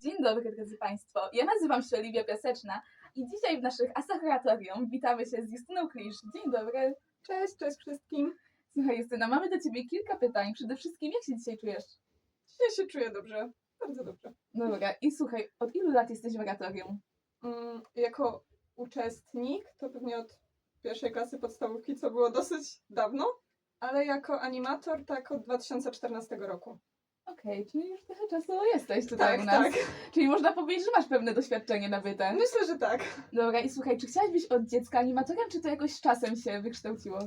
Dzień dobry, drodzy Państwo. Ja nazywam się Oliwia Piaseczna i dzisiaj w naszych Asachratorium witamy się z Justyną Klisz. Dzień dobry. Cześć, cześć wszystkim. Słuchaj Justyna, mamy do Ciebie kilka pytań. Przede wszystkim, jak się dzisiaj czujesz? Dzisiaj się czuję dobrze, bardzo dobrze. Dobra, i słuchaj, od ilu lat jesteś w oratorium? Mm, jako uczestnik to pewnie od pierwszej klasy podstawówki, co było dosyć dawno, ale jako animator tak od 2014 roku. Okej, czyli już trochę czasu jesteś tutaj tak, u nas. tak. Czyli można powiedzieć, że masz pewne doświadczenie nabyte. Myślę, że tak. Dobra, i słuchaj, czy chciałaś być od dziecka animatorem, czy to jakoś z czasem się wykształciło?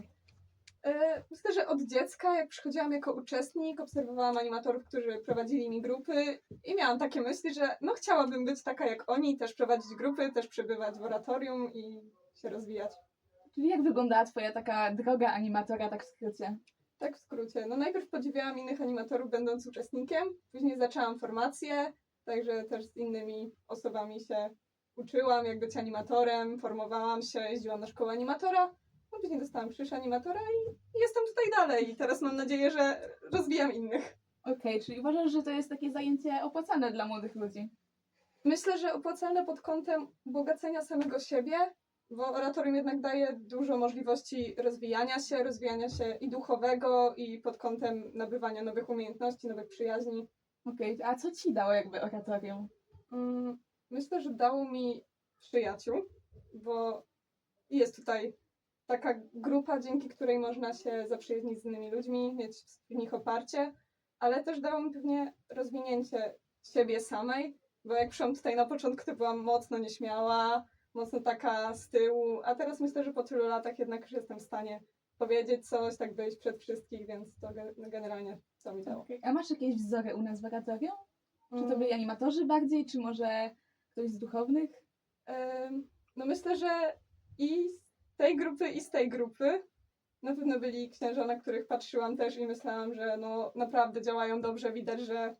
E, Myślę, że od dziecka, jak przychodziłam jako uczestnik, obserwowałam animatorów, którzy prowadzili mi grupy i miałam takie myśli, że no chciałabym być taka jak oni, też prowadzić grupy, też przebywać w oratorium i się rozwijać. Czyli jak wyglądała Twoja taka droga animatora, tak w skrócie? Tak w skrócie. No najpierw podziwiałam innych animatorów będąc uczestnikiem, później zaczęłam formację, także też z innymi osobami się uczyłam, jak być animatorem, formowałam się, jeździłam na szkołę animatora, no później dostałam krzyż animatora i jestem tutaj dalej i teraz mam nadzieję, że rozwijam innych. Okej, czyli uważasz, że to jest takie zajęcie opłacane dla młodych ludzi? Myślę, że opłacalne pod kątem bogacenia samego siebie, bo oratorium jednak daje dużo możliwości rozwijania się, rozwijania się i duchowego, i pod kątem nabywania nowych umiejętności, nowych przyjaźni. Okej, a co ci dało jakby oratorium? Mm, Myślę, że dało mi przyjaciół, bo jest tutaj taka grupa, dzięki której można się zaprzyjaźnić z innymi ludźmi, mieć w nich oparcie, ale też dało mi pewnie rozwinięcie siebie samej, bo jak przyszłam tutaj na początku, to byłam mocno nieśmiała, mocno taka z tyłu, a teraz myślę, że po tylu latach jednak już jestem w stanie powiedzieć coś, tak wyjść przed wszystkich, więc to ge- generalnie co mi dało. Okej, A masz jakieś wzory u nas w oratorium? Czy to Mm. byli animatorzy bardziej, czy może ktoś z duchownych? Em, No myślę, że i z tej grupy, i z tej grupy na pewno byli księża, na których patrzyłam też i myślałam, że no naprawdę działają dobrze, widać, że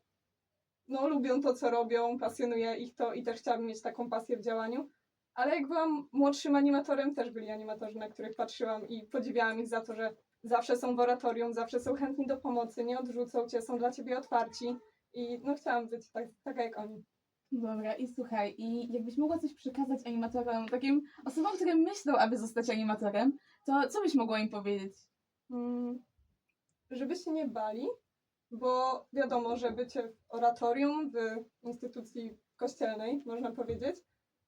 no lubią to, co robią, pasjonuje ich to i też chciałabym mieć taką pasję w działaniu. Ale jak byłam młodszym animatorem, też byli animatorzy, na których patrzyłam i podziwiałam ich za to, że zawsze są w oratorium, zawsze są chętni do pomocy, nie odrzucą cię, są dla ciebie otwarci i no chciałam być tak, taka jak oni. Dobra, i słuchaj, i jakbyś mogła coś przekazać animatorom, takim osobom, które myślą, aby zostać animatorem, to co byś mogła im powiedzieć? Mm, żeby się nie bali, bo wiadomo, że bycie w oratorium, w instytucji kościelnej, można powiedzieć,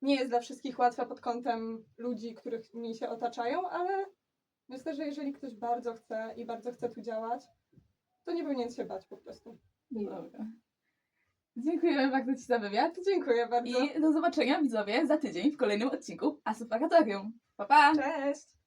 nie jest dla wszystkich łatwe pod kątem ludzi, których mi się otaczają, ale myślę, że jeżeli ktoś bardzo chce i bardzo chce tu działać, to nie powinien się bać po prostu. Dobra. Dziękujemy bardzo Ci za wywiad Dziękuję bardzo. i do zobaczenia widzowie za tydzień w kolejnym odcinku Asów Oratorium. Pa, pa! Cześć!